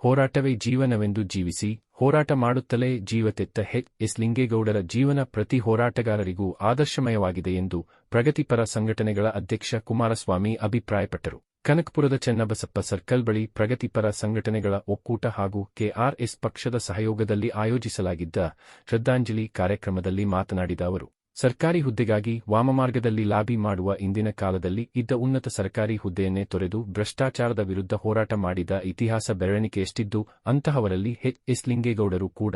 ಹೋರಾಟವೇ ಜೀವನವೆಂದು ಜೀವಿಸಿ, ಹೋರಾಟ ಮಾಡುತ್ತಲೇ ಜೀವತೆತ್ತ H S ಲಿಂಗೇಗೌಡರ ಜೀವನ ಪ್ರತಿ ಹೋರಾಟಗಾರರಿಗೂ ಆದರ್ಶಮಯವಾಗಿದೆ ಎಂದು ಪ್ರಗತಿಪರ ಸಂಘಟನೆಗಳ ಅಧ್ಯಕ್ಷ ಕುಮಾರಸ್ವಾಮಿ ಅಭಿಪ್ರಾಯಪಟ್ಟರು. ಕನಕಪುರದ ಚೆನ್ನಬಸಪ್ಪ ಸರ್ಕಲ್ ಬಳಿ ಪ್ರಗತಿಪರ ಸಂಘಟನೆಗಳ ಒಕ್ಕೂಟ ಹಾಗೂ ಕೆಆರ್ಎಸ್ ಪಕ್ಷದ ಸಹಯೋಗದಲ್ಲಿ ಆಯೋಜಿಸಲಾಗಿದ್ದ ಶ್ರದ್ಧಾಂಜಲಿ ಕಾರ್ಯಕ್ರಮದಲ್ಲಿ ಮಾತನಾಡಿದ ಅವರು. ಸರ್ಕಾರಿ ಹುದ್ದೆಗಾಗಿ ವಾಮಮಾರ್ಗದಲ್ಲಿ ಲಾಬಿ ಮಾಡುವ ಇಂದಿನ ಕಾಲದಲ್ಲಿ ಇದ್ದ ಉನ್ನತ ಸರ್ಕಾರಿ ಹುದ್ದೆಯನ್ನೇ ತೊರೆದು ಭ್ರಷ್ಟಾಚಾರದ ವಿರುದ್ಧ ಹೋರಾಟ ಮಾಡಿದ ಇತಿಹಾಸ ಬೆರಳಿಕೆಯಷ್ಟಿದ್ದು ಅಂತಹವರಲ್ಲಿ ಹೆಚ್ ಎಸ್. ಲಿಂಗೇಗೌಡರು ಕೂಡ.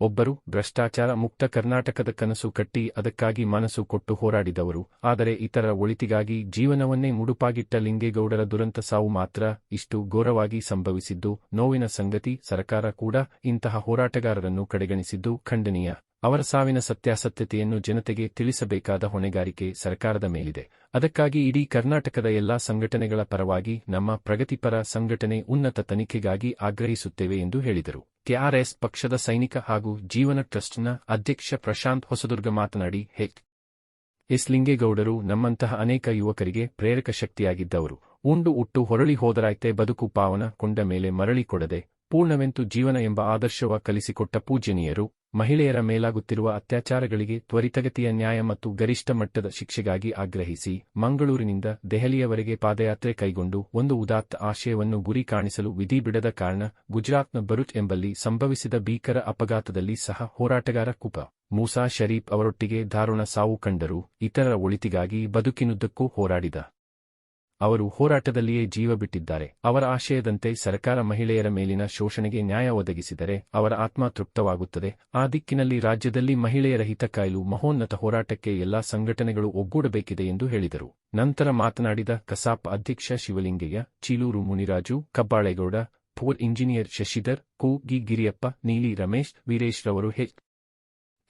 ಒಬ್ಬರು ಭ್ರಷ್ಟಾಚಾರ ಮುಕ್ತ ಕರ್ನಾಟಕದ ಕನಸು ಕಟ್ಟಿ ಅದಕ್ಕಾಗಿ ಮನಸ್ಸು ಕೊಟ್ಟು ಹೋರಾಡಿದವರು, ಆದರೆ ಇತರ ಒಳಿತಿಗಾಗಿ ಜೀವನವನ್ನೇ ಮುಡುಪಾಗಿಟ್ಟ ಲಿಂಗೇಗೌಡರ ದುರಂತ ಸಾವು ಮಾತ್ರ ಇಷ್ಟು ಘೋರವಾಗಿ ಸಂಭವಿಸಿದ್ದು, ನೋವಿನ ಸಂಗತಿ ಸರ್ಕಾರ ಕೂಡ ಇಂತಹ ಹೋರಾಟಗಾರರನ್ನು ಕಡೆಗಣಿಸಿದ್ದು ಖಂಡನೀಯ. ಅವರ ಸಾವಿನ ಸತ್ಯಾಸತ್ಯತೆಯನ್ನು ಜನತೆಗೆ ತಿಳಿಸಬೇಕಾದ ಹೊಣೆಗಾರಿಕೆ ಸರ್ಕಾರದ ಮೇಲಿದೆ. ಅದಕ್ಕಾಗಿ ಇಡೀ ಕರ್ನಾಟಕದ ಎಲ್ಲಾ ಸಂಘಟನೆಗಳ ಪರವಾಗಿ ನಮ್ಮ ಪ್ರಗತಿಪರ ಸಂಘಟನೆ ಉನ್ನತ ತನಿಖೆಗಾಗಿ ಆಗ್ರಹಿಸುತ್ತೇವೆ ಎಂದು ಹೇಳಿದರು. ಕೆಆರ್ಎಸ್ ಪಕ್ಷದ ಸೈನಿಕ ಹಾಗೂ ಜೀವನ ಟ್ರಸ್ಟ್ನ ಅಧ್ಯಕ್ಷ ಪ್ರಶಾಂತ್ ಹೊಸದುರ್ಗ ಮಾತನಾಡಿ ಹೆಕ್ ಎಸ್. ಲಿಂಗೇಗೌಡರು ನಮ್ಮಂತಹ ಅನೇಕ ಯುವಕರಿಗೆ ಪ್ರೇರಕ ಶಕ್ತಿಯಾಗಿದ್ದವರು. ಉಂಡು ಉಟ್ಟು ಹೊರಳಿ ಹೋದರಾಯ್ತೆ ಬದುಕು ಪಾವನ ಕೊಂಡ ಮೇಲೆ ಮರಳಿ ಕೊಡದೆ, ಪೂರ್ಣವೆಂತು ಜೀವನ ಎಂಬ ಆದರ್ಶವ ಕಲಿಸಿಕೊಟ್ಟ ಪೂಜ್ಯನೀಯರು. ಮಹಿಳೆಯರ ಮೇಲಾಗುತ್ತಿರುವ ಅತ್ಯಾಚಾರಗಳಿಗೆ ತ್ವರಿತಗತಿಯ ನ್ಯಾಯ ಮತ್ತು ಗರಿಷ್ಠ ಮಟ್ಟದ ಶಿಕ್ಷೆಗಾಗಿ ಆಗ್ರಹಿಸಿ ಮಂಗಳೂರಿನಿಂದ ದೆಹಲಿಯವರೆಗೆ ಪಾದಯಾತ್ರೆ ಕೈಗೊಂಡು ಒಂದು ಉದಾತ್ತ ಆಶಯವನ್ನು ಗುರಿ ಕಾಣಿಸಲು ವಿಧಿ ಬಿಡದ ಕಾರಣ ಗುಜರಾತ್ನ ಬರುಚ್ ಎಂಬಲ್ಲಿ ಸಂಭವಿಸಿದ ಭೀಕರ ಅಪಘಾತದಲ್ಲಿ ಸಹ ಹೋರಾಟಗಾರ ಕುಪ. ಮೂಸಾ ಶರೀಫ್ ಅವರೊಟ್ಟಿಗೆ ದಾರುಣ ಸಾವು ಕಂಡರು ಇತರರ ಒಳಿತಿಗಾಗಿ ಬದುಕಿನುದ್ದಕ್ಕೂ ಹೋರಾಡಿದ. ಅವರು ಹೋರಾಟದಲ್ಲಿಯೇ ಜೀವ ಬಿಟ್ಟಿದ್ದಾರೆ. ಅವರ ಆಶಯದಂತೆ ಸರ್ಕಾರ ಮಹಿಳೆಯರ ಮೇಲಿನ ಶೋಷಣೆಗೆ ನ್ಯಾಯ ಒದಗಿಸಿದರೆ ಅವರ ಆತ್ಮ ತೃಪ್ತವಾಗುತ್ತದೆ. ಆ ದಿಕ್ಕಿನಲ್ಲಿ ರಾಜ್ಯದಲ್ಲಿ ಮಹಿಳೆಯರ ಹಿತ ಕಾಯಲು, ಮಹೋನ್ನತ ಹೋರಾಟಕ್ಕೆ ಎಲ್ಲಾ ಸಂಘಟನೆಗಳು ಒಗ್ಗೂಡಬೇಕಿದೆ ಎಂದು ಹೇಳಿದರು. ನಂತರ ಮಾತನಾಡಿದ ಕಸಾಪ್ ಅಧ್ಯಕ್ಷ ಶಿವಲಿಂಗಯ್ಯ, ಚೀಲೂರು ಮುನಿರಾಜು, ಕಬ್ಬಾಳೇಗೌಡ ಫೋರ್ ಇಂಜಿನಿಯರ್ ಶಶಿಧರ್, ಕು. ಗಿರಿಯಪ್ಪ, ನೀಲಿ ರಮೇಶ್, ವೀರೇಶ್ ರವರು, ಹೆಚ್.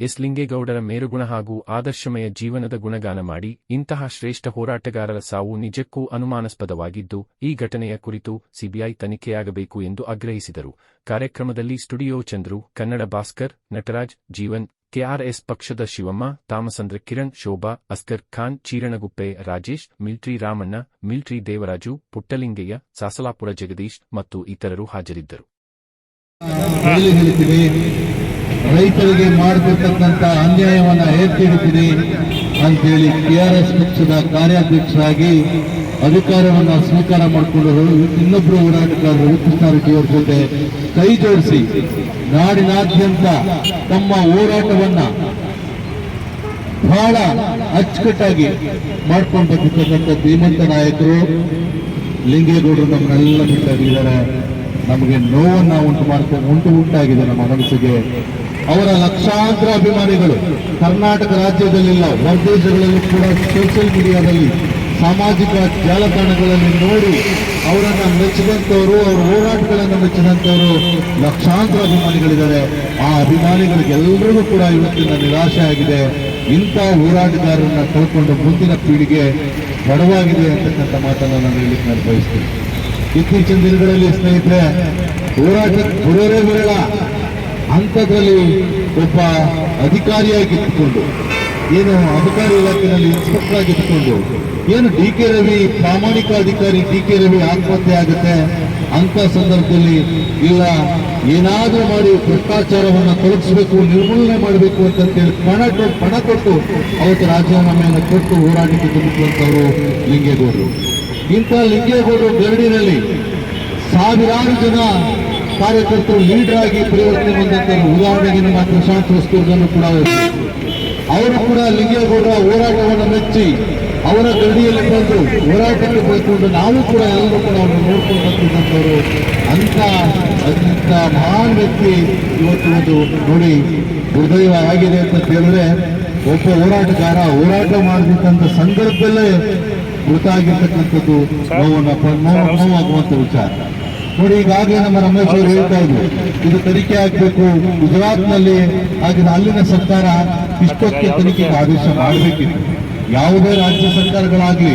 ಎಸ್ ಲಿಂಗೇಗೌಡರ ಮೇರುಗುಣ ಹಾಗೂ ಆದರ್ಶಮಯ ಜೀವನದ ಗುಣಗಾನ ಮಾಡಿ ಇಂತಹ ಶ್ರೇಷ್ಠ ಹೋರಾಟಗಾರರ ಸಾವು ನಿಜಕ್ಕೂ ಅನುಮಾನಾಸ್ಪದವಾಗಿದ್ದು, ಈ ಘಟನೆಯ ಕುರಿತು ಸಿಬಿಐ ತನಿಖೆಯಾಗಬೇಕು ಎಂದು ಆಗ್ರಹಿಸಿದರು. ಕಾರ್ಯಕ್ರಮದಲ್ಲಿ ಸ್ಟುಡಿಯೋ ಚಂದ್ರು, ಕನ್ನಡ ಭಾಸ್ಕರ್, ನಟರಾಜ್, ಜೀವನ್, ಕೆಆರ್ಎಸ್ ಪಕ್ಷದ ಶಿವಮ್ಮ, ತಾಮಸಂದ್ರ ಕಿರಣ್, ಶೋಭಾ, ಅಸ್ಕರ್ ಖಾನ್, ಚೀರಣಗುಪ್ಪೆ, ರಾಜೇಶ್, ಮಿಲ್ಟ್ರಿ ರಾಮಣ್ಣ, ಮಿಲ್ಟ್ರಿ ದೇವರಾಜು, ಪುಟ್ಟಲಿಂಗಯ್ಯ, ಸಾಸಲಾಪುರ ಜಗದೀಶ್ ಮತ್ತು ಇತರರು ಹಾಜರಿದ್ದರು. ರೈತರಿಗೆ ಮಾಡತಕ್ಕಂಥ ಅನ್ಯಾಯವನ್ನ ಎತ್ತಿ ಕೆ ಆರ್ ಎಸ್ ಪಕ್ಷದ ಕಾರ್ಯಾಧ್ಯಕ್ಷರಾಗಿ ಅಧಿಕಾರವನ್ನು ಸ್ವೀಕಾರ ಮಾಡಿಕೊಂಡರು ಇನ್ನೊಬ್ಬರು ಹೋರಾಟಗಾರರು ಕೃಷ್ಣಾರೆಡ್ಡಿ ಅವರ ಜೊತೆ ಕೈ ಜೋಡಿಸಿ ನಾಡಿನಾದ್ಯಂತ ತಮ್ಮ ಹೋರಾಟವನ್ನ ಬಹಳ ಅಚ್ಚುಕಟ್ಟಾಗಿ ಮಾಡ್ಕೊಂಡು ಬಂದಿರ್ತಕ್ಕಂಥ ಧೀಮಂತ ನಾಯಕರು ಲಿಂಗೇಗೌಡರು ನಮ್ಮನ್ನೆಲ್ಲ ಬಿಟ್ಟಾಗಿದ್ದಾರೆ. ನಮಗೆ ನೋವನ್ನು ಉಂಟು ಮಾಡ್ಕೊಂಡು ಉಂಟು ಉಂಟಾಗಿದೆ ನಮ್ಮ ಮನಸ್ಸಿಗೆ. ಅವರ ಲಕ್ಷಾಂತರ ಅಭಿಮಾನಿಗಳು ಕರ್ನಾಟಕ ರಾಜ್ಯದಲ್ಲಿಲ್ಲ ಹೊರದೇಶಗಳಲ್ಲೂ ಕೂಡ ಸೋಷಿಯಲ್ ಮೀಡಿಯಾದಲ್ಲಿ ಸಾಮಾಜಿಕ ಜಾಲತಾಣಗಳಲ್ಲಿ ನೋಡಿ ಅವರನ್ನು ಮೆಚ್ಚಿದಂಥವರು, ಅವರ ಹೋರಾಟಗಳನ್ನು ಮೆಚ್ಚಿದಂಥವರು ಲಕ್ಷಾಂತರ ಅಭಿಮಾನಿಗಳಿದ್ದಾರೆ. ಆ ಅಭಿಮಾನಿಗಳಿಗೆಲ್ಲರಿಗೂ ಕೂಡ ಇವತ್ತಿನ ನಿರಾಶೆ ಆಗಿದೆ. ಇಂಥ ಹೋರಾಟಗಾರರನ್ನು ಕಳ್ಕೊಂಡು ಮುಂದಿನ ಪೀಳಿಗೆ ಬಡವಾಗಿದೆ ಅಂತಕ್ಕಂಥ ಮಾತನ್ನು ನಾನು ಹೇಳಲಿಕ್ಕೆ ನಾನು ಬಯಸ್ತೀನಿ. ಇತ್ತೀಚಿನ ದಿನಗಳಲ್ಲಿ ಸ್ನೇಹಿತರೆ, ಹೋರಾಟ ಬರೋರೇ ಬರಲ್ಲ. ಅಂಥದ್ರಲ್ಲಿ ಒಬ್ಬ ಅಧಿಕಾರಿಯಾಗಿ ಇದ್ದುಕೊಂಡು ಏನು ಅಬಕಾರಿ ಇಲಾಖೆಯಲ್ಲಿ ಇನ್ಸ್ಪೆಕ್ಟರ್ ಆಗಿ ಇದ್ದುಕೊಂಡು ಏನು ಡಿ ಕೆ ರವಿ, ಪ್ರಾಮಾಣಿಕ ಅಧಿಕಾರಿ ಡಿ ಕೆ ರವಿ ಆತ್ಮಹತ್ಯೆ ಆಗುತ್ತೆ ಅಂತ ಸಂದರ್ಭದಲ್ಲಿ ಇಲ್ಲ, ಏನಾದರೂ ಮಾಡಿ ಭ್ರಷ್ಟಾಚಾರವನ್ನು ತೊಲಗಿಸಬೇಕು ನಿರ್ಮೂಲನೆ ಮಾಡಬೇಕು ಅಂತಂತೇಳಿ ಪಣ ಪಣ ಕೊಟ್ಟು ಅವತ್ತು ರಾಜೀನಾಮೆಯನ್ನು ಕೊಟ್ಟು ಹೋರಾಟಕ್ಕೆ ತುಂಬಿಕೊಂಡವರು ಲಿಂಗೇಗೌಡರು. ಇಂಥ ಲಿಂಗೇಗೌಡರು ಗರಡಿನಲ್ಲಿ ಸಾವಿರಾರು ಜನ ಕಾರ್ಯಕರ್ತರು ಲೀಡರ್ ಆಗಿ ಪರಿವರ್ತನೆ ಹೊಂದಂತರು ಉದಾಹರಣೆಗೆ ನಮ್ಮ ಪ್ರಶಾಂತ್ ವಸ್ತುಗಳನ್ನು ಕೂಡ ಅವರು. ಅವರು ಕೂಡ ಲಿಂಗೇಗೌಡರ ಹೋರಾಟವನ್ನು ಮೆಚ್ಚಿ ಅವರ ಗಡಿಯಲ್ಲಿ ಬಂದು ಹೋರಾಟಕ್ಕೆ ಬೈಕೊಂಡು ನಾವು ಕೂಡ ಎಲ್ಲರೂ ಕೂಡ ಅವ್ರನ್ನ ನೋಡ್ಕೊಂಡು ಬರ್ತಿದ್ದಂಥವ್ರು ಅಂತ ಅಂತ ಮಹಾನ್ ವ್ಯಕ್ತಿ ಇವತ್ತು ಒಂದು ನೋಡಿ ದುರ್ದೈವ ಆಗಿದೆ ಅಂತ ಹೇಳಿದ್ರೆ ಒಬ್ಬ ಹೋರಾಟಗಾರ ಹೋರಾಟ ಮಾಡಿದಂಥ ಸಂದರ್ಭದಲ್ಲೇ ಮೃತ ಆಗಿರ್ತಕ್ಕಂಥದ್ದು ನೋವನ್ನು ವಿಚಾರ. ನೋಡಿ ಈಗಾಗಲೇ ನಮ್ಮ ರಮೇಶ್ ಅವರು ಹೇಳ್ತಾ ಇದ್ರು ಇದು ತನಿಖೆ ಆಗಬೇಕು ಗುಜರಾತ್ನಲ್ಲಿ ಆಗಿನ ಅಲ್ಲಿನ ಸರ್ಕಾರ ಇಷ್ಟಕ್ಕೆ ತನಿಖೆಗೆ ಆದೇಶ ಮಾಡಬೇಕಿತ್ತು. ಯಾವುದೇ ರಾಜ್ಯ ಸರ್ಕಾರಗಳಾಗಲಿ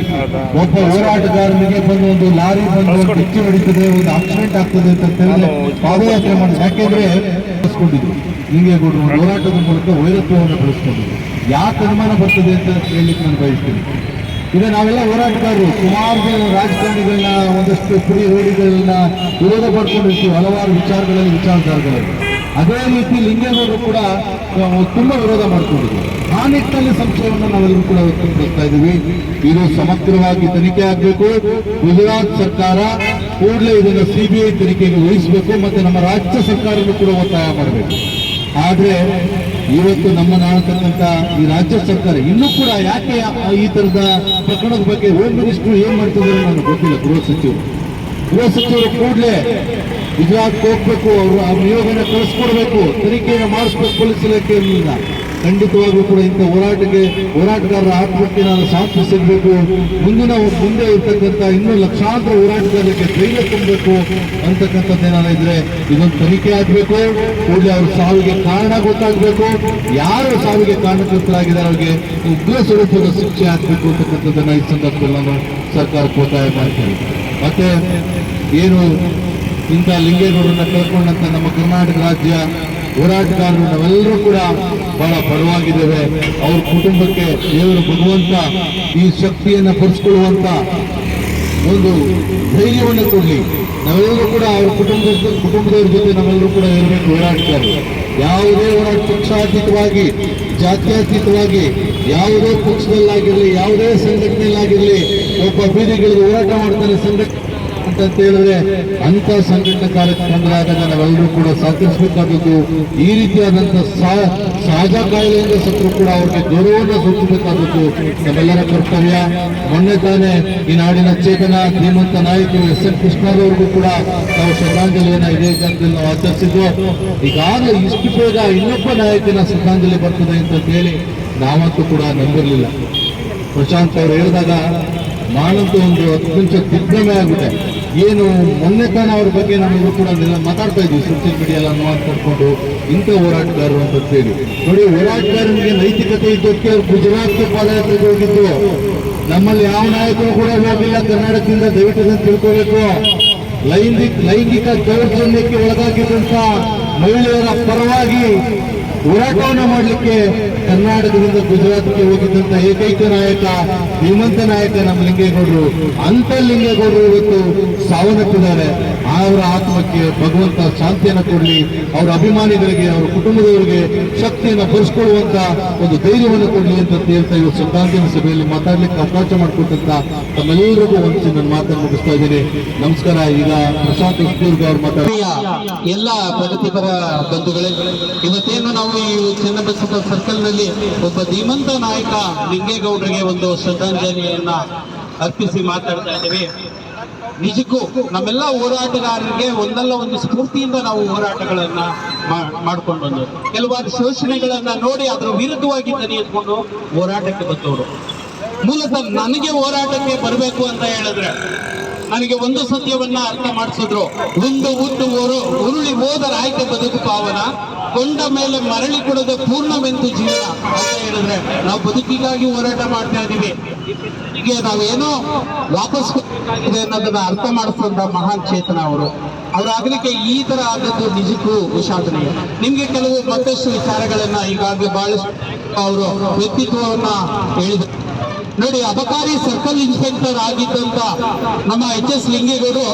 ಒಬ್ಬ ಹೋರಾಟಗಾರನಿಗೆ ಬಂದು ಒಂದು ಲಾರಿ ಬಂದು ಒಂದು ಡಿಕ್ಕಿ ಹೊಡಿತದೆ ಒಂದು ಆಕ್ಸಿಡೆಂಟ್ ಆಗ್ತದೆ ಅಂತ ಹೇಳಿದ್ರೆ ಪಾದಯಾತ್ರೆ ಮಾಡಿ ಯಾಕೆಂದ್ರೆ ಬಳಸ್ಕೊಂಡಿದ್ರು ಹೀಗೆ ಒಂದು ಹೋರಾಟದ ಮೂಲಕ ವೈರತ್ವವನ್ನು ಬಳಸ್ಕೊಂಡಿದ್ರು. ಯಾಕೆ ಅನುಮಾನ ಬರ್ತದೆ ಅಂತ ಹೇಳಲಿಕ್ಕೆ ನಾನು ಬಯಸ್ತೀನಿ. ಈಗ ನಾವೆಲ್ಲ ಹೋರಾಟಗಾರರು. ಸುಮಾರು ರಾಜಕಾರಣಿಗಳನ್ನ, ಒಂದಷ್ಟು ಪುರಿ ರೋಡಿಗಳನ್ನ ವಿರೋಧ ಪಡ್ಕೊಂಡಿರ್ತೀವಿ. ಹಲವಾರು ವಿಚಾರಗಳಲ್ಲಿ, ವಿಚಾರಧಾರೆಗಳಲ್ಲಿ. ಅದೇ ರೀತಿ ಲಿಂಗೇಗೌಡರು ಕೂಡ ತುಂಬ ವಿರೋಧ ಮಾಡ್ಕೊಂಡಿದ್ವಿ. ಆ ನಿಟ್ಟಿನಲ್ಲಿ ಸಂಶಯವನ್ನು ನಾವೆಲ್ಲರೂ ಕೂಡ ವ್ಯಕ್ತಪಡಿಸ್ತಾ ಇದ್ದೀವಿ. ಇದು ಸಮಗ್ರವಾಗಿ ತನಿಖೆ ಆಗಬೇಕು. ಗುಜರಾತ್ ಸರ್ಕಾರ ಕೂಡಲೇ ಇದನ್ನು ಸಿಬಿಐ ತನಿಖೆಗೆ ವಹಿಸಬೇಕು. ಮತ್ತೆ ನಮ್ಮ ರಾಜ್ಯ ಸರ್ಕಾರವನ್ನು ಕೂಡ ಒತ್ತಾಯ ಮಾಡಬೇಕು. ಆದ್ರೆ ಇವತ್ತು ನಮ್ಮ ನಾಡತಕ್ಕಂತ ಈ ರಾಜ್ಯ ಸರ್ಕಾರ ಇನ್ನೂ ಕೂಡ ಯಾಕೆ ಈ ತರದ ಪ್ರಕರಣದ ಬಗ್ಗೆ ಹೋಮ್ ಮಿನಿಸ್ಟರ್ ಏನ್ ಮಾಡ್ತಿದ್ದಾರೆ ನನಗೆ ಗೊತ್ತಿಲ್ಲ ಗೃಹ ಸಚಿವರು. ಗೃಹ ಸಚಿವರು ಕೂಡಲೇ ಗುಜರಾತ್ ಹೋಗ್ಬೇಕು, ಅವರು ಆ ನಿಯೋಗನ ಕಳಿಸ್ಕೊಡ್ಬೇಕು ತನಿಖೆಯನ್ನು ಮಾಡಿಸ್ಬೇಕು ಪೊಲೀಸ್ ಇಲಾಖೆಯಿಂದ ಖಂಡಿತವಾಗ್ಲೂ ಕೂಡ ಇಂಥ ಹೋರಾಟಕ್ಕೆ, ಹೋರಾಟಗಾರರ ಆತ್ಮಕ್ಕೆ ನಾನು ಸಾಥ್ ಸಿಗಬೇಕು ಮುಂದಿನ ಮುಂದೆ ಇರ್ತಕ್ಕಂಥ ಇನ್ನೂ ಲಕ್ಷಾಂತರ ಹೋರಾಟಗಾರರಿಗೆ ಧೈರ್ಯ ತುಂಬಬೇಕು ಅಂತಕ್ಕಂಥದ್ದೇನಾದ್ರು ಇದ್ರೆ ಇದೊಂದು ತನಿಖೆ ಆಗಬೇಕು. ಕೂಡಲೇ ಅವ್ರ ಸಾವಿಗೆ ಕಾರಣ ಗೊತ್ತಾಗಬೇಕು. ಯಾರು ಸಾವಿಗೆ ಕಾರಣಕರ್ತರಾಗಿದ್ದಾರೆ ಅವರಿಗೆ ಉಗ್ರ ಸ್ವರೂಪದ ಶಿಕ್ಷೆ ಆಗಬೇಕು ಅಂತಕ್ಕಂಥದ್ದನ್ನು ಈ ಸಂದರ್ಭದಲ್ಲಿ ನಾನು ಸರ್ಕಾರಕ್ಕೆ ಒತ್ತಾಯ ಮಾಡ್ತೇನೆ ಮತ್ತೆ ಏನು ಇಂಥ ಲಿಂಗೇಗೌಡರನ್ನ ಕಳ್ಕೊಂಡಂತ ನಮ್ಮ ಕರ್ನಾಟಕ ರಾಜ್ಯ ಹೋರಾಟಗಾರರು ನಾವೆಲ್ಲರೂ ಕೂಡ ಬಹಳ ಬಲವಾಗಿದ್ದೇವೆ. ಅವ್ರ ಕುಟುಂಬಕ್ಕೆ ದೇವರು ಭಗವಂತ ಈ ಶಕ್ತಿಯನ್ನು ಪಡಿಸ್ಕೊಳ್ಳುವಂತ ಒಂದು ಧೈರ್ಯವನ್ನು ಕೊಡಲಿ. ನಾವೆಲ್ಲರೂ ಕೂಡ ಅವ್ರ ಕುಟುಂಬದ ಕುಟುಂಬದವ್ರ ಜೊತೆ ನಾವೆಲ್ಲರೂ ಕೂಡ ಇರಬೇಕು ಹೋರಾಡ್ತಾರೆ ಯಾವುದೇ ಹೋರಾಟ ಪಕ್ಷಾತೀತವಾಗಿ, ಜಾತ್ಯಾತೀತವಾಗಿ, ಯಾವುದೇ ಪಕ್ಷದಲ್ಲಾಗಿರಲಿ, ಯಾವುದೇ ಸಂಘಟನೆಯಲ್ಲಾಗಿರಲಿ, ಒಬ್ಬ ಬೀದಿಗಳಿಗೆ ಹೋರಾಟ ಮಾಡ್ತಾನೆ ಸಂಘಟನೆ ಅಂತ ಹೇಳಿದ್ರೆ ಅಂತ ಸಂಘಟನೆ ಕಾರ್ಯಕ್ರಮದಾಗ ನಾವೆಲ್ಲರೂ ಕೂಡ ಸಹಕರಿಸಬೇಕಾದದ್ದು ಈ ರೀತಿಯಾದಂತಹ ಸಹ- ಸಹಜ ಕಾಯಿಲೆಯಿಂದ ಸತ್ರು ಕೂಡ ಅವ್ರಿಗೆ ಗೌರವವನ್ನು ಸೂಚಿಸಬೇಕಾದದ್ದು ನಮ್ಮೆಲ್ಲರ ಕರ್ತವ್ಯ. ಮೊನ್ನೆ ತಾನೇ ಈ ನಾಡಿನ ಚೇತನ, ಧೀಮಂತ ನಾಯಕರು ಎಸ್ ಎನ್ ಕೃಷ್ಣರವರಿಗೂ ಕೂಡ ನಾವು ಶ್ರದ್ಧಾಂಜಲಿಯನ್ನ ಇದೇ ಜನದಲ್ಲಿ ನಾವು ಆಚರಿಸಿದ್ವು ಈಗಾಗಲೇ ಇಷ್ಟು ಬೇಗ ಇನ್ನೊಬ್ಬ ನಾಯಕನ ಶ್ರದ್ಧಾಂಜಲಿ ಬರ್ತದೆ ಅಂತ ಹೇಳಿ ನಾವಂತೂ ಕೂಡ ನಂಬಿರಲಿಲ್ಲ. ಪ್ರಶಾಂತ್ ಅವರು ಹೇಳಿದಾಗ ನಾನಂತೂ ಒಂದು ಹತ್ತು ನಿಮಿಷ ದಿಗ್ಭ್ರಮೆ ಆಗುತ್ತೆ ಏನು ಮೊನ್ನೆ ತಾನ ಅವ್ರ ಬಗ್ಗೆ ನಮಗೂ ಕೂಡ ಮಾತಾಡ್ತಾ ಇದ್ವಿ ಸೋಷಿಯಲ್ ಮೀಡಿಯಾ ಎಲ್ಲ ಕೊಟ್ಕೊಂಡು ಇಂಥ ಹೋರಾಟಗಾರರು ಅಂತ ಹೇಳಿ ನೋಡಿ, ಹೋರಾಟಗಾರನಿಗೆ ನೈತಿಕತೆ ಇದ್ದಕ್ಕೆ ಅವ್ರು ಗುಜರಾತ್ಗೆ ಪಾದಯಾತ್ರೆಗೆ ಹೋಗಿದ್ದು. ನಮ್ಮಲ್ಲಿ ಯಾವ ನಾಯಕರು ಕೂಡ ಹೋಗಿಲ್ಲ. ಕರ್ನಾಟಕದಿಂದ ದಯವಿಟ್ಟು ತಿಳ್ಕೋಬೇಕು. ಲೈಂಗಿಕ ಲೈಂಗಿಕ ದೌರ್ಜನ್ಯಕ್ಕೆ ಒಳಗಾಗಿದ್ದಂತ ಮಹಿಳೆಯರ ಪರವಾಗಿ ಹೋರಾಟವನ್ನ ಮಾಡಲಿಕ್ಕೆ ಕರ್ನಾಟಕದಿಂದ ಗುಜರಾತ್ಗೆ ಹೋಗಿದ್ದಂತ ಏಕೈಕ ನಾಯಕ ಧೀಮಂತ ನಾಯಕ ನಮ್ಮ ಲಿಂಗೇಗೌಡರು, ಅಂತ ಲಿಂಗೇಗೌಡರು ಇವತ್ತು ಸಾವನ್ನಪ್ಪಿದ್ದಾರೆ. ಅವರ ಆತ್ಮಕ್ಕೆ ಭಗವಂತ ಶಾಂತಿಯನ್ನು ಕೊಡಲಿ. ಅವರ ಅಭಿಮಾನಿಗಳಿಗೆ, ಅವರ ಕುಟುಂಬದವರಿಗೆ ಶಕ್ತಿಯನ್ನು ಬರೆಸ್ಕೊಳ್ಳುವಂತ ಒಂದು ಧೈರ್ಯವನ್ನು ಕೊಡಲಿ ಅಂತ ಹೇಳ್ತಾ ಇವತ್ತು ಶ್ರದ್ಧಾಂಜಲಿ ಸಭೆಯಲ್ಲಿ ಮಾತಾಡ್ಲಿಕ್ಕೆ ಅವಕಾಶ ಮಾಡಿಕೊಟ್ಟಂತ ತಮ್ಮೆಲ್ಲರಿಗೂ ಒಂದು ನನ್ನ ಮಾತನ್ನು ಮುಗಿಸ್ತಾ ಇದ್ದೀನಿ. ನಮಸ್ಕಾರ, ಈಗ ಪ್ರಶಾಂತ್ ಉಸ್ಕೂರ್ಗ ಅವರು ಮಾತಾಡ ಎಲ್ಲ ಪ್ರಗತಿಪರ ಬಂಧುಗಳೇ, ಇವತ್ತೇನು ನಾವು ಈ ಚನ್ನಬಸಪ್ಪ ಸರ್ಕಲ್ನಲ್ಲಿ ಒಬ್ಬ ಧೀಮಂತ ನಾಯಕ ನಿಂಗೇಗೌಡರಿಗೆ ಒಂದು ಶ್ರದ್ಧಾಂಜಲಿಯನ್ನ ಅರ್ಪಿಸಿ ಮಾತಾಡ್ತಾ ಇದ್ದೇವೆ. ನಿಜಕ್ಕೂ ನಮ್ಮೆಲ್ಲ ಹೋರಾಟಗಾರರಿಗೆ ಒಂದಲ್ಲ ಒಂದು ಸ್ಫೂರ್ತಿಯಿಂದ ನಾವು ಹೋರಾಟಗಳನ್ನ ಮಾಡ್ಕೊಂಡು ಬಂದವರು ಕೆಲವಾರು ಶೋಷಣೆಗಳನ್ನ ನೋಡಿ ಅದರ ವಿರುದ್ಧವಾಗಿ ತನಿಯತ್ಕೊಂಡು ಹೋರಾಟಕ್ಕೆ ಬಂದವರು ಮೂಲತಃ ನನಗೆ ಹೋರಾಟಕ್ಕೆ ಬರಬೇಕು ಅಂತ ಹೇಳಿದ್ರೆ ನನಗೆ ಒಂದು ಸತ್ಯವನ್ನ ಅರ್ಥ ಮಾಡಿಸಿದ್ರು. ಒಂದು ಉದ್ದು ಉರು ಉರುಳಿ ಹೋದರ ಆಯ್ಕೆ ಬದುಕು ಪಾವನ. ಕೊಂಡ ಮೇಲೆ ಮರಳಿ ಕೊಡೋದು ಪೂರ್ಣವೆಂದು ಜೀವನ ಅಂತ ಹೇಳಿದ್ರೆ ನಾವು ಬದುಕಿಗಾಗಿ ಹೋರಾಟ ಮಾಡ್ತಾ ಇದ್ದೀವಿ ನಾವೇನೋ ವಾಪಸ್ ಇದೆ ಅನ್ನೋದನ್ನ ಅರ್ಥ ಮಾಡಿಸಿದ ಮಹಾನ್ ಚೇತನ ಅವರು. ಅವರಾಗಲಿಕ್ಕೆ ಈ ತರ ಆದದ್ದು ನಿಜಕ್ಕೂ ವಿಷಾದನೀಯ. ನಿಮ್ಗೆ ಕೆಲವು ಮತ್ತಷ್ಟು ವಿಚಾರಗಳನ್ನ ಈಗಾಗಲೇ ಬಹಳಷ್ಟು ಅವರು ವ್ಯಕ್ತಿತ್ವವನ್ನ ಹೇಳಿದ್ರು ನೋಡಿ, ಅಬಕಾರಿ ಸರ್ಕಲ್ ಇನ್ಸ್ಪೆಕ್ಟರ್ ಆಗಿದ್ದಂತ ನಮ್ಮ ಎಚ್ ಎಸ್ ಲಿಂಗೇಗೌಡರು,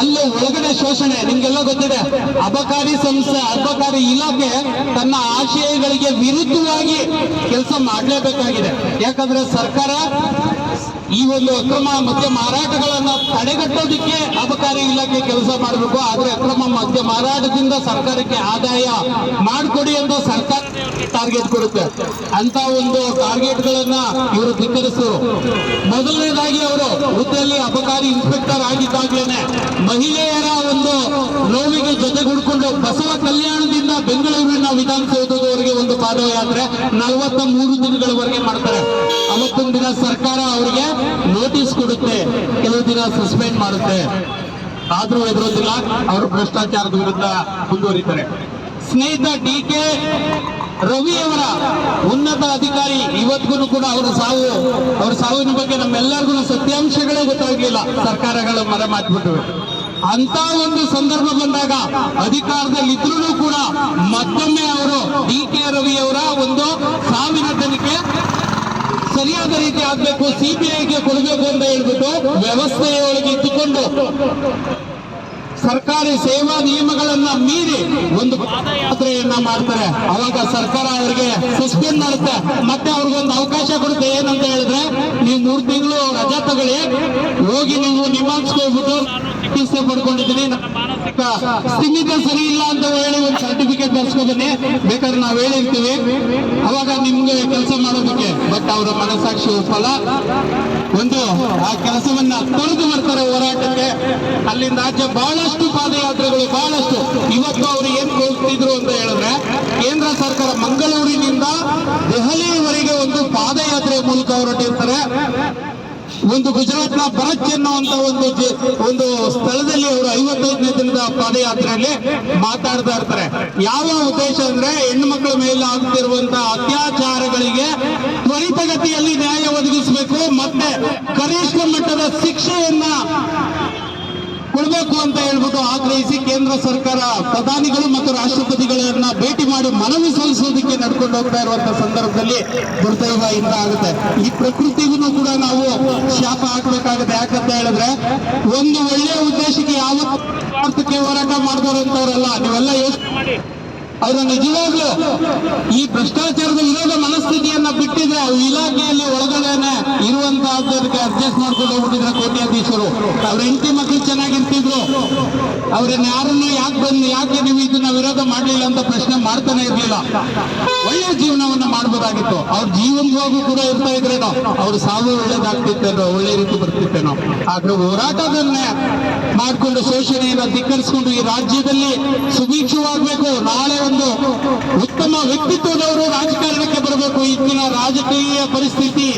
ಅಲ್ಲೇ ಒಳಗಡೆ ಶೋಷಣೆ, ನಿಮ್ಗೆಲ್ಲ ಗೊತ್ತಿದೆ, ಅಬಕಾರಿ ಸಂಸ್ಥೆ, ಅಬಕಾರಿ ಇಲಾಖೆ ತನ್ನ ಆಶಯಗಳಿಗೆ ವಿರುದ್ಧವಾಗಿ ಕೆಲಸ ಮಾಡಲೇಬೇಕಾಗಿದೆ. ಯಾಕಂದ್ರೆ ಸರ್ಕಾರ ಈ ಒಂದು ಅಕ್ರಮ ಮದ್ಯ ಮಾರಾಟಗಳನ್ನ ತಡೆಗಟ್ಟೋದಿಕ್ಕೆ ಅಬಕಾರಿ ಇಲಾಖೆ ಕೆಲಸ ಮಾಡಬೇಕು. ಆದ್ರೆ ಅಕ್ರಮ ಮದ್ಯ ಮಾರಾಟದಿಂದ ಸರ್ಕಾರಕ್ಕೆ ಆದಾಯ ಮಾಡಿಕೊಡಿ ಅಂತ ಸರ್ಕಾರ ಟಾರ್ಗೆಟ್ ಕೊಡುತ್ತೆ. ಅಂತ ಒಂದು ಟಾರ್ಗೆಟ್ ಗಳನ್ನ ಇವರು ಧಿಕ್ಕರಿಸಿದ್ರು ಮೊದಲನೇದಾಗಿ ಅವರು ಹುದ್ದೆಯಲ್ಲಿ ಅಬಕಾರಿ ಇನ್ಸ್ಪೆಕ್ಟರ್ ಆಗಿದ್ದಾಗ್ಲೇನೆ ಮಹಿಳೆಯರ ಒಂದು ನೋವಿಗೆ ಜೊತೆಗೂಡ್ಕೊಂಡು ಬಸವ ಕಲ್ಯಾಣದಿಂದ ಬೆಂಗಳೂರಿನ ವಿಧಾನಸೌಧದವರೆಗೆ ಒಂದು ಪಾದಯಾತ್ರೆ ನಲವತ್ತ ಮೂರು ದಿನಗಳವರೆಗೆ ಮಾಡ್ತಾರೆ. ಅವತ್ತೊಂದು ದಿನ ಸರ್ಕಾರ ಅವರಿಗೆ ನೋಟಿಸ್ ಕೊಡುತ್ತೆ. ಕೆಲವು ದಿನ ಸಸ್ಪೆಂಡ್ ಮಾಡುತ್ತೆ. ಆದ್ರೂ ಎದುರೋದಿಲ್ಲ, ಅವರು ಭ್ರಷ್ಟಾಚಾರದ ವಿರುದ್ಧ ಮುಂದುವರಿತಾರೆ. ಸ್ನೇಹಿತ ಡಿ ಕೆ ರವಿ ಅವರ ಉನ್ನತ ಅಧಿಕಾರಿ, ಇವತ್ತಿಗೂ ಕೂಡ ಅವರ ಸಾವು, ಅವರ ಸಾವಿನ ಬಗ್ಗೆ ನಮ್ಮೆಲ್ಲರಿಗೂ ಸತ್ಯಾಂಶಗಳೇ ಗೊತ್ತಾಗ್ಲಿಲ್ಲ. ಸರ್ಕಾರಗಳು ಮರ ಮಾಡಿಬಿಟ್ಟು ಅಂತ ಒಂದು ಸಂದರ್ಭ ಬಂದಾಗ ಅಧಿಕಾರದಲ್ಲಿ ಇದ್ರೂ ಕೂಡ ಮತ್ತೊಮ್ಮೆ ಅವರು ಡಿ ಕೆ ರವಿಯವರ ಒಂದು ಸಾವಿನ ತನಿಖೆ ಸರಿಯಾದ ರೀತಿ ಆಗಬೇಕು, ಸಿಬಿಐಗೆ ಕೊಡಬೇಕು ಅಂತ ಹೇಳ್ಬಿಟ್ಟು ವ್ಯವಸ್ಥೆಯೊಳಗೆ ಇಟ್ಟುಕೊಂಡು ಸರ್ಕಾರಿ ಸೇವಾ ನಿಯಮಗಳನ್ನ ಮೀರಿ ಒಂದು ಪಾದಯಾತ್ರೆಯನ್ನ ಮಾಡ್ತಾರೆ. ಅವಾಗ ಸರ್ಕಾರ ಅವರಿಗೆ ಸಸ್ಪೆಂಡ್ ಮಾಡುತ್ತೆ. ಮತ್ತೆ ಅವ್ರಿಗೊಂದು ಅವಕಾಶ ಕೊಡುತ್ತೆ. ಏನಂತ ಹೇಳಿದ್ರೆ, ನೀವು ಮೂರು ತಿಂಗಳು ರಜಾ ತಗೊಳ್ಳಿ. ಹೋಗಿ ನೀವು ನಿಮಾನ್ಸ್ಗೆ ಹೋಗ್ಬಿಟ್ಟು ಚಿಕಿತ್ಸೆ ಪಡ್ಕೊಂಡಿದ್ದೀನಿ. ಮಾನಸಿಕ ಸರಿ ಇಲ್ಲ ಅಂತ ಹೇಳಿ ಒಂದು ಸರ್ಟಿಫಿಕೇಟ್ ಬನ್ನಿ ಬೇಕಾದ್ರೆ ನಾವು ಹೇಳಿರ್ತೀವಿ. ಅವಾಗ ನಿಮ್ಗೆ ಕೆಲಸ ಮಾಡೋದಕ್ಕೆ. ಬಟ್ ಅವರ ಮನಸ್ಸಾಕ್ಷಿ ಫಲ ಒಂದು ಆ ಕೆಲಸವನ್ನ ತೊಳೆದು ಬರ್ತಾರೆ ಹೋರಾಟಕ್ಕೆ. ಅಲ್ಲಿಂದ ರಾಜ್ಯ ಬಹಳಷ್ಟು ಪಾದಯಾತ್ರೆಗಳು, ಬಹಳಷ್ಟು. ಇವತ್ತು ಅವರು ಏನ್ ಹೋಗ್ತಿದ್ರು ಅಂತ ಹೇಳಿದ್ರೆ, ಕೇಂದ್ರ ಸರ್ಕಾರ ಮಂಗಳೂರಿನಿಂದ ದೆಹಲಿಯವರೆಗೆ ಒಂದು ಪಾದಯಾತ್ರೆ ಮೂಲಕ ಹೊರಟಿರ್ತಾರೆ. ಒಂದು ಗುಜರಾತ್ನ ಭರತ್ ಎನ್ನುವಂತ ಒಂದು ಒಂದು ಸ್ಥಳದಲ್ಲಿ ಅವರು ಐವತ್ತೈದನೇ ದಿನದ ಪಾದಯಾತ್ರೆಯಲ್ಲಿ ಮಾತಾಡ್ತಾ ಇರ್ತಾರೆ. ಯಾವ ಉದ್ದೇಶ ಅಂದ್ರೆ ಹೆಣ್ಣು ಮಕ್ಕಳ ಮೇಲೆ ಆಗ್ತಿರುವಂತಹ ಅತ್ಯಾಚಾರಗಳಿಗೆ ತ್ವರಿತಗತಿಯಲ್ಲಿ ನ್ಯಾಯ ಒದಗಿಸಬೇಕು, ಮತ್ತೆ ಕನಿಷ್ಠ ಮಟ್ಟದ ಶಿಕ್ಷೆಯನ್ನ ಕೊಡಬೇಕು ಅಂತ ಹೇಳ್ಬಿಟ್ಟು ಆಗ್ರಹಿಸಿ ಕೇಂದ್ರ ಸರ್ಕಾರ ಪ್ರಧಾನಿಗಳು ಮತ್ತು ರಾಷ್ಟ್ರಪತಿಗಳನ್ನ ಭೇಟಿ ಮಾಡಿ ಮನವಿ ಸಲ್ಲಿಸೋದಕ್ಕೆ ನಡ್ಕೊಂಡು ಹೋಗ್ತಾ ಇರುವಂತ ಸಂದರ್ಭದಲ್ಲಿ ದುರ್ದೈವ ಇಂತ ಆಗುತ್ತೆ. ಈ ಪ್ರಕೃತಿಗೂ ಕೂಡ ನಾವು ಶಾಪ ಹಾಕ್ಬೇಕಾಗುತ್ತೆ. ಯಾಕಂತ ಹೇಳಿದ್ರೆ ಒಂದು ಒಳ್ಳೆಯ ಉದ್ದೇಶಕ್ಕೆ ಯಾವ ಅರ್ಥಕ್ಕೆ ಹೋರಾಟ ಮಾಡ್ತಾರಂತವ್ರಲ್ಲ ನೀವೆಲ್ಲ ಯೋಚನೆ ಮಾಡಿ. ಅವರು ನಿಜವಾಗ್ಲೂ ಈ ಭ್ರಷ್ಟಾಚಾರದ ವಿರೋಧ ಮನಸ್ಥಿತಿಯನ್ನ ಬಿಟ್ಟಿದ್ರೆ ಇಲಾಖೆಯಲ್ಲಿ ಒಳಗಡೆನೆ ಇರುವಂತಹ ಅಡ್ಜಸ್ಟ್ ಮಾಡ್ಕೊಂಡು ಹೋಗ್ಬಿಟ್ಟಿದ್ರೆ ಕೋಟ್ಯಾಧೀಶರು ಅವ್ರ ಹೆಂಡತಿ ಮಕ್ಕಳು ಚೆನ್ನಾಗಿರ್ತಿದ್ರು. ಅವ್ರನ್ನ ಯಾರನ್ನು ಯಾಕೆ ಬಂದು ಯಾಕೆ ನೀವು ಇದನ್ನ ವಿರೋಧ ಮಾಡಲಿಲ್ಲ ಅಂತ ಪ್ರಶ್ನೆ ಮಾಡ್ತಾನೆ ಇರಲಿಲ್ಲ. ಒಳ್ಳೆ ಜೀವನವನ್ನ ಮಾಡ್ಬೋದಾಗಿತ್ತು. ಅವ್ರ ಜೀವನವಾಗೂ ಕೂಡ ಇರ್ತಾ ಇದ್ರೇನೋ ಅವ್ರ ಸಾವು ಒಳ್ಳೇದಾಗ್ತಿತ್ತೇನೋ ಒಳ್ಳೆ ರೀತಿ ಬರ್ತಿತ್ತೇನೋ ಆದ್ರೆ ಹೋರಾಟದನ್ನೇ ಮಾಡಿಕೊಂಡು, ಶೋಷಣೆಯನ್ನು ಧಿಕ್ಕರಿಸಿಕೊಂಡು ಈ ರಾಜ್ಯದಲ್ಲಿ ಸುಭೀಕ್ಷವಾಗಬೇಕು. ನಾಳೆ ಒಂದು ಉತ್ತಮ ವ್ಯಕ್ತಿತ್ವದವರು ರಾಜಕಾರಣಕ್ಕೆ ಬರಬೇಕು. ಇತ್ತಿನ ರಾಜಕೀಯ ಪರಿಸ್ಥಿತಿ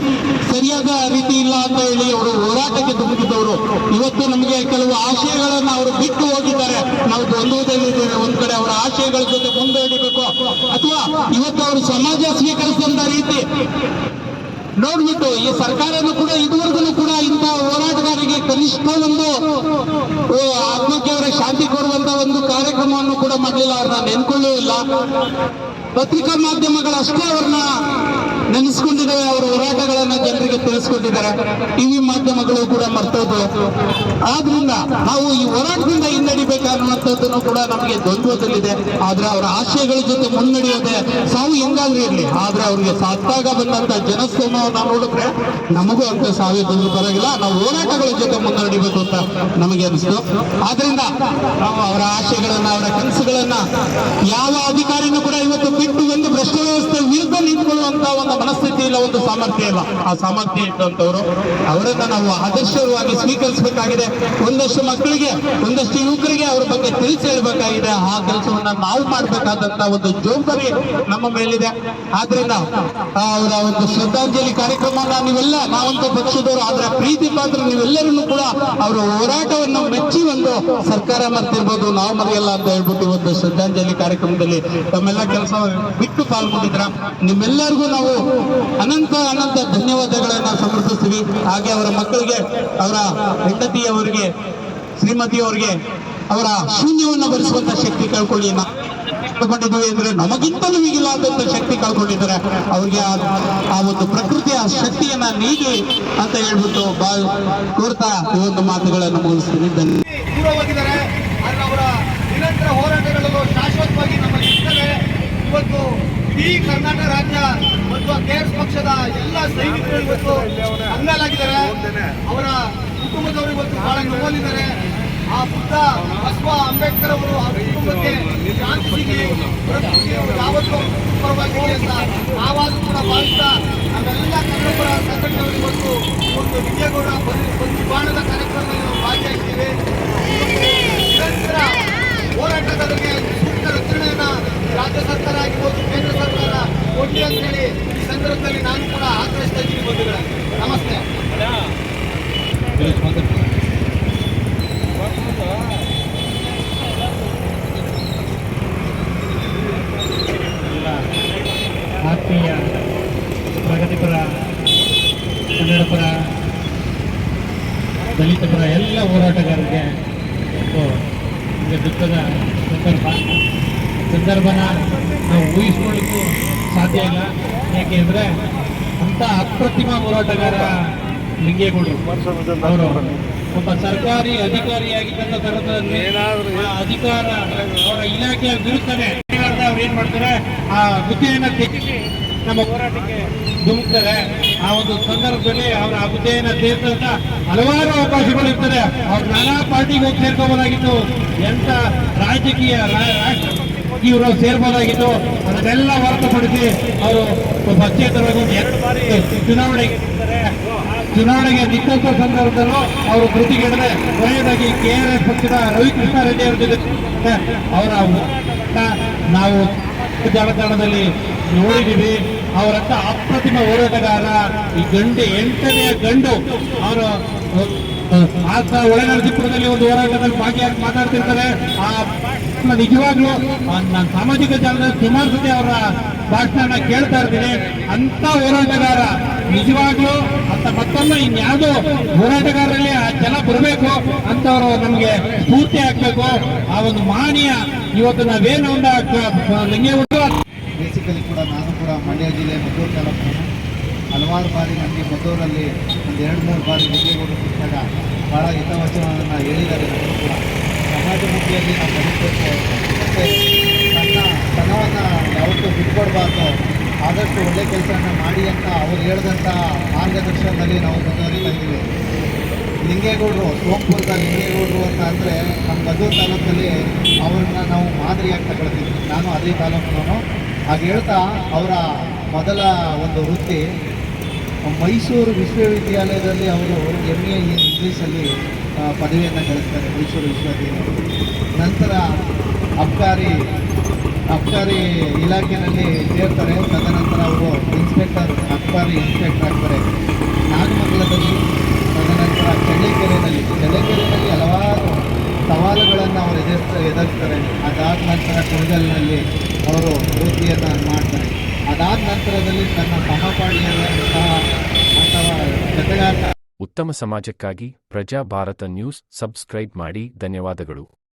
ಸರಿಯಾದ ರೀತಿ ಇಲ್ಲ ಅಂತ ಹೇಳಿ ಅವರು ಹೋರಾಟಕ್ಕೆ ತುಂಬಿದ್ದವರು ಇವತ್ತು ನಮಗೆ ಕೆಲವು ಆಶಯಗಳನ್ನು ಅವರು ಬಿಟ್ಟು ಹೋಗಿದ್ದಾರೆ ನಾವು ದ್ವಂದ್ವದಲ್ಲಿದ್ದೇವೆ ಒಂದ್ ಕಡೆ ಅವರ ಆಶಯಗಳ ಜೊತೆ ಮುಂದೂಡಬೇಕು ಅಥವಾ ಇವತ್ತು ಅವರು ಸಮಾಜ ಸ್ವೀಕರಿಸಿದಂತ ರೀತಿ ನೋಡ್ಬಿಟ್ಟು ಈ ಸರ್ಕಾರನು ಕೂಡ ಇದುವರೆಗೂ ಕೂಡ ಇಂಥ ಹೋರಾಟಗಾರರಿಗೆ ಕನಿಷ್ಠ ಒಂದು ಆತ್ಮಕ್ಕೆ ಅವರ ಶಾಂತಿ ಕೊಡುವಂತ ಒಂದು ಕಾರ್ಯಕ್ರಮವನ್ನು ಕೂಡ ಮಾಡಲಿಲ್ಲ. ಅವ್ರನ್ನ ನೆನ್ಕೊಳ್ಳೂ ಇಲ್ಲ. ಪತ್ರಿಕಾ ಮಾಧ್ಯಮಗಳಷ್ಟೇ ಅವ್ರನ್ನ ನೆನೆಸ್ಕೊಂಡಿದ್ದಾವೆ ಅವರ ಹೋರಾಟಗಳನ್ನ ಜನರಿಗೆ ತಿಳಿಸ್ಕೊಟ್ಟಿದ್ದಾರೆ. ಟಿವಿ ಮಾಧ್ಯಮಗಳು ಕೂಡ ಮರ್ತೋದು ಆದ್ರಿಂದ ನಾವು ಈ ಹೋರಾಟದಿಂದ ಹಿನ್ನಡಿಬೇಕನ್ನುವಂಥದ್ದನ್ನು ಕೂಡ ನಮಗೆ ದ್ವಂದ್ವದಲ್ಲಿದೆ. ಆದ್ರೆ ಅವರ ಆಶಯಗಳ ಜೊತೆ ಮುನ್ನಡೆಯೋದೆ ಸಾವು ಹೆಂಗಾದ್ರೂ ಇರಲಿ. ಆದ್ರೆ ಅವ್ರಿಗೆ ಸತ್ತಾಗ ಬಂದಂತ ಜನಸ್ತೋಮವನ್ನ ನೋಡಿದ್ರೆ ನಮಗೂ ಅಂತ ಸಾವಿ ಬಂದು ಬರೋಗಿಲ್ಲ ನಾವು ಹೋರಾಟಗಳ ಜೊತೆ ಮುನ್ನಡಿಬೇಕು ಅಂತ ನಮಗೆ ಅನಿಸ್ತು. ಆದ್ರಿಂದ ನಾವು ಅವರ ಆಶಯಗಳನ್ನ, ಅವರ ಕನಸುಗಳನ್ನ ಯಾವ ಅಧಿಕಾರಿನೂ ಕೂಡ ಇವತ್ತು ಬಿಟ್ಟು ಒಂದು ಭ್ರಷ್ಟ ವ್ಯವಸ್ಥೆ ವಿರುದ್ಧ ನಿಂತ್ಕೊಳ್ಳುವಂತ ಒಂದು ಮನಸ್ಥಿತಿ ಇಲ್ಲ ಒಂದು ಸಾಮರ್ಥ್ಯ ಇಲ್ಲ. ಆ ಸಾಮರ್ಥ್ಯ ಇಟ್ಟಂತವ್ರು ಅವರನ್ನ ನಾವು ಆದರ್ಶವಾಗಿ ಸ್ವೀಕರಿಸಬೇಕಾಗಿದೆ. ಒಂದಷ್ಟು ಮಕ್ಕಳಿಗೆ, ಒಂದಷ್ಟು ಯುವಕರಿಗೆ ಅವರ ಬಗ್ಗೆ ತಿಳಿಸಿ ಹೇಳಬೇಕಾಗಿದೆ. ಆ ಕೆಲಸವನ್ನ ನಾವು ಮಾಡಬೇಕಾದಂತ ಒಂದು ಜವಾಬ್ದಾರಿ ನಮ್ಮ ಮೇಲಿದೆ. ಆದ್ರಿಂದ ಅವರ ಒಂದು ಶ್ರದ್ಧಾಂಜಲಿ ಕಾರ್ಯಕ್ರಮನ ನೀವೆಲ್ಲ, ನಾವಂತೂ ಪಕ್ಷದವರು ಅದರ ಪ್ರೀತಿ ಪಾತ್ರ ನೀವೆಲ್ಲರೂ ಕೂಡ ಅವರ ಹೋರಾಟವನ್ನು ಮೆಚ್ಚಿ ಒಂದು ಸರ್ಕಾರ ಮರ್ತಿರ್ಬೋದು ನಾವು ಮರೆಯಲ್ಲ ಅಂತ ಹೇಳ್ಬಿಟ್ಟು ಒಂದು ಶ್ರದ್ಧಾಂಜಲಿ ಕಾರ್ಯಕ್ರಮದಲ್ಲಿ ತಮ್ಮೆಲ್ಲ ಕೆಲಸ ಬಿಟ್ಟು ಪಾಲ್ಗೊಂಡಿದ್ರ ನಿಮ್ಮೆಲ್ಲರಿಗೂ ನಾವು ಅನಂತ ಅನಂತ ಧನ್ಯವಾದಗಳನ್ನು ಸಮರ್ಪಿಸ್ತೀವಿ. ಹಾಗೆ ಅವರ ಮಕ್ಕಳಿಗೆ, ಅವರ ಹೆಂಡತಿಯವರಿಗೆ, ಶ್ರೀಮತಿಯವರಿಗೆ, ಅವರ ಶೂನ್ಯವನ್ನು ಭರಿಸುವಂತ ಶಕ್ತಿ ಕಳ್ಕೊಳ್ಳಿ ಕಳ್ಕೊಂಡಿದ್ದೀವಿ ಅಂದ್ರೆ ನಮಗಿಂತಲೂ ಈಗಿಲಾದಂತ ಶಕ್ತಿ ಕಳ್ಕೊಂಡಿದ್ದಾರೆ. ಅವ್ರಿಗೆ ಆ- ಒಂದು ಪ್ರಕೃತಿಯ ಶಕ್ತಿಯನ್ನ ನೀಡಿ ಅಂತ ಹೇಳ್ಬಿಟ್ಟು ಬಾ ಕೋರ್ತಾ ಈ ಒಂದು ಮಾತುಗಳನ್ನು ಮುಗಿಸ್ತೀನಿ. ಅವರ ನಿರಂತರ ಹೋರಾಟಗಳು ಶಾಶ್ವತವಾಗಿ ನಮ್ಮ ಇವತ್ತು ಇಡೀ ಕರ್ನಾಟಕ ರಾಜ್ಯ ಮತ್ತು ಕೇರ್ಸ್ ಪಕ್ಷದ ಎಲ್ಲ ಸೈನಿಕರು ಇವತ್ತು ಅಂಗಲಾಗಿದ್ದಾರೆ ಅವರ ಕುಟುಂಬದವರು ಇವತ್ತು ಬಹಳ ನೋವಲ್ಲಿದ್ದಾರೆ. ಆ ಬುದ್ಧ ಬಸವ ಅಂಬೇಡ್ಕರ್ ಅವರು ಆ ಕುಟುಂಬಕ್ಕೆ ಶಾಂತಿ ಸಿಗಲಿ ಯಾವತ್ತೂ ಪರವಾಗಿ ಅಂತ ನಾವಾದ್ರೂ ಕೂಡ ಭಾವಿಸ್ತಾ ನಾವೆಲ್ಲ ಕನ್ನಡಪರ ಸಂಘಟನೆಗಳು ಇವತ್ತು ಒಂದು ವಿಜಯಗೌಡ ಒಂದು ಬಾಣದ ಕಾರ್ಯಕ್ರಮದಲ್ಲಿ ನಾವು ಭಾಗಿಯಾಗಿದ್ದೇವೆ. ನಿರಂತರ ಹೋರಾಟಗಾರರಿಗೆ ಸೂಕ್ತ ರಕ್ಷಣೆಯನ್ನ ರಾಜ್ಯ ಸರ್ಕಾರ ಆಗಿರ್ಬೋದು ಕೇಂದ್ರ ಸರ್ಕಾರ ಕೊಡ್ಲಿ ಅಂತ ಹೇಳಿ ಈ ಸಂದರ್ಭದಲ್ಲಿ ನಾನು ಕೂಡ ಆಗ್ರಹಿಸ್ತಾ ಇದ್ದೀನಿ ಬಂಧುಗಳ. ನಮಸ್ತೆ. ಆತ್ಮೀಯ ಪ್ರಗತಿಪರ, ಕನ್ನಡಪರ ದಲಿತ ಪರ ಎಲ್ಲ ಹೋರಾಟಗಾರರಿಗೆ ಒಂದು ದುಃಖದ ಸಂದರ್ಭ. ಸಂದರ್ಭನ ನಾವು ಊಹಿಸ್ಕೊಳ್ಳಿಕ್ಕೂ ಸಾಧ್ಯ ಇಲ್ಲ. ಯಾಕೆ ಅಂದರೆ ಅಂತ ಅಪ್ರತಿಮ ಹೋರಾಟಗಾರ ಲಿಂಗೇಗೌಡರು ಅವರು. ಒಬ್ಬ ಸರ್ಕಾರಿ ಅಧಿಕಾರಿಯಾಗಿದ್ದಂತ ತರದಲ್ಲಿ ಆ ಅಧಿಕಾರ ಅವರ ಇಲಾಖೆಯ ವಿರುದ್ಧನೇ ಅವ್ರು ಏನ್ ಮಾಡ್ತಾರೆ? ಆ ಹುದ್ದೆಯನ್ನ ತೆಗೆಸಿ ನಮ್ಮ ಹೋರಾಟಕ್ಕೆ ಧುಮುಕ್ತಾರೆ. ಆ ಒಂದು ಸಂದರ್ಭದಲ್ಲಿ ಅವರ ಆ ಹುದ್ದೆಯನ್ನ ಸೇರಿದಂತ ಹಲವಾರು ಅವಕಾಶಗಳು ಇರ್ತದೆ ಅವ್ರು ನಾನಾ ಪಾರ್ಟಿಗೆ ಹೋಗಿ ಸೇರ್ಕೋಬಹುದಾಗಿತ್ತು ಎಂತ ರಾಜಕೀಯ ರಾಷ್ಟ್ರ ಇವರು ಸೇರ್ಬೋದಾಗಿತ್ತು ಅದನ್ನೆಲ್ಲ ಹೊರತುಪಡಿಸಿ ಅವರು ಪಕ್ಷೇತರವಾಗಿ ಒಂದು ಎರಡು ಬಾರಿ ಚುನಾವಣೆಗೆ. ಚುನಾವಣೆಗೆ ಸಂದರ್ಭದಲ್ಲೂ ಅವರು ಕೃತಿಗೆಡದೆ ಕೊನೆಯದಾಗಿ ಕೆ ಆರ್ ಎಸ್ ಪಕ್ಷದ ರವಿಕೃಷ್ಣ ರೆಡ್ಡಿ ಅವರ ಜೊತೆ ಅವರ ನಾವು ಜಾಲತಾಣದಲ್ಲಿ ನೋಡಿದ್ದೀವಿ ಅವರಂತ ಅಪ್ರತಿಮ ಹೋರಾಟಗಾರ ಈ ಗಂಡು ಎಂಟನೆಯ ಗಂಡು ಅವರು ಆತ ಒಳನರಸೀಪುರದಲ್ಲಿ ಒಂದು ಹೋರಾಟದಲ್ಲಿ ಭಾಗಿಯಾಗಿ ಮಾತಾಡ್ತಿರ್ತಾರೆ ಆ ಭಾಷಣ ನಿಜವಾಗ್ಲೂ ನಾನು ಸಾಮಾಜಿಕ ಜಾಲದಲ್ಲಿ ಸುಮಾರು ಸತಿ ಅವರ ಭಾಷಣ ಕೇಳ್ತಾ ಇರ್ತೀನಿ. ಅಂತ ಹೋರಾಟಗಾರ ನಿಜವಾಗ್ಲೂ, ಅಂತ ಮತ್ತೊಮ್ಮೆ ಇನ್ಯಾವುದೋ ಹೋರಾಟಗಾರರಲ್ಲಿ ಆ ಜನ ಬರಬೇಕು ಅಂತವರು ನಮಗೆ ಸ್ಫೂರ್ತಿ ಆಗ್ಬೇಕು. ಆ ಒಂದು ಮಾನಿಯ ಇವತ್ತು ನಾವೇನು ಒಂದು ಲಿಂಗೇಗೌಡರು ಬೇಸಿಕಲಿ ಕೂಡ ನಾನು ಕೂಡ ಮಂಡ್ಯ ಜಿಲ್ಲೆ ಮದ್ದೂರು ತಾಲೂಕು ಹಲವಾರು ಬಾರಿ ನನಗೆ ಮದ್ದೂರಲ್ಲಿ ಒಂದು ಎರಡು, ಮೂರು ಬಾರಿ ಲಿಂಗೇಗೌಡರು ಸಿಕ್ಕಾಗ ಭಾಳ ಹಿತವಚನವನ್ನು ಹೇಳಿದ್ದಾರೆ ಕೂಡ. ಸಮಾಜಮುಖಿಯಾಗಿ ನಾವು ಬದುಕಬೇಕು ಮತ್ತು ತನ್ನ ತನವನ್ನು ಯಾವತ್ತೂ ಬಿಟ್ಕೊಡ್ಬಾರ್ದು. ಆದಷ್ಟು ಒಳ್ಳೆ ಕೆಲಸವನ್ನು ಮಾಡಿ ಅಂತ ಅವ್ರು ಹೇಳಿದಂಥ ಮಾರ್ಗದರ್ಶನದಲ್ಲಿ ನಾವು ಮುಂದುವರಿತಾ ಇದ್ದೀವಿ. ಲಿಂಗೇಗೌಡರು ಸೋಂಪುರದ ಲಿಂಗೇಗೌಡರು ಅಂತ ಅಂದರೆ ನಮ್ಮ ಮದ್ದೂರು ತಾಲೂಕಲ್ಲಿ ಅವ್ರನ್ನ ನಾವು ಮಾದರಿಯಾಗಿ ತಗೊಳ್ತೀವಿ. ನಾನು ಅದೇ ತಾಲೂಕಿನವನು. ಹಾಗೆ ಹೇಳ್ತಾ ಅವರ ಮೊದಲ ಒಂದು ವೃತ್ತಿ, ಮೈಸೂರು ವಿಶ್ವವಿದ್ಯಾಲಯದಲ್ಲಿ ಅವರು ಎಂ ಎ ಇಂಗ್ಲೀಷಲ್ಲಿ ಪದವಿಯನ್ನು ಗಳಿಸ್ತಾರೆ ಮೈಸೂರು ವಿಶ್ವವಿದ್ಯಾಲಯ. ನಂತರ ಅಬ್ಕಾರಿ ಅಬ್ಕಾರಿ ಇಲಾಖೆಯಲ್ಲಿ ಸೇರ್ತಾರೆ. ತದನಂತರ ಅವರು ಇನ್ಸ್ಪೆಕ್ಟರ್, ಅಬ್ಕಾರಿ ಇನ್ಸ್ಪೆಕ್ಟರ್ ಆಗ್ತಾರೆ. ನಾಗಮಂಗಲದಲ್ಲಿ, ತದನಂತರ ಚಳ್ಳಕೆರೆಯಲ್ಲಿ. ಚಳ್ಳಕೆರೆಯಲ್ಲಿ ಹಲವಾರು ಸವಾಲುಗಳನ್ನು ಅವರು ಎದುರಿಸ್ತಾರೆ ಎದುರಿಸ್ತಾರೆ. ಅದಾದ ನಂತರ ಕುಣಗಲ್ನಲ್ಲಿ ಅವರು ವೃತ್ತಿಯನ್ನು ಮಾಡ್ತಾರೆ. ಅದಾದ ನಂತರದಲ್ಲಿ ತನ್ನ ಸಹಪಾಠಿಯಾದಂತಹ ಅಥವಾ ಜೊತೆಗಾರ ಉತ್ತಮ ಸಮಾಜಕ್ಕಾಗಿ ಪ್ರಜಾ ಭಾರತ ನ್ಯೂಸ್ ಸಬ್ಸ್ಕ್ರೈಬ್ ಮಾಡಿ ಧನ್ಯವಾದಗಳು.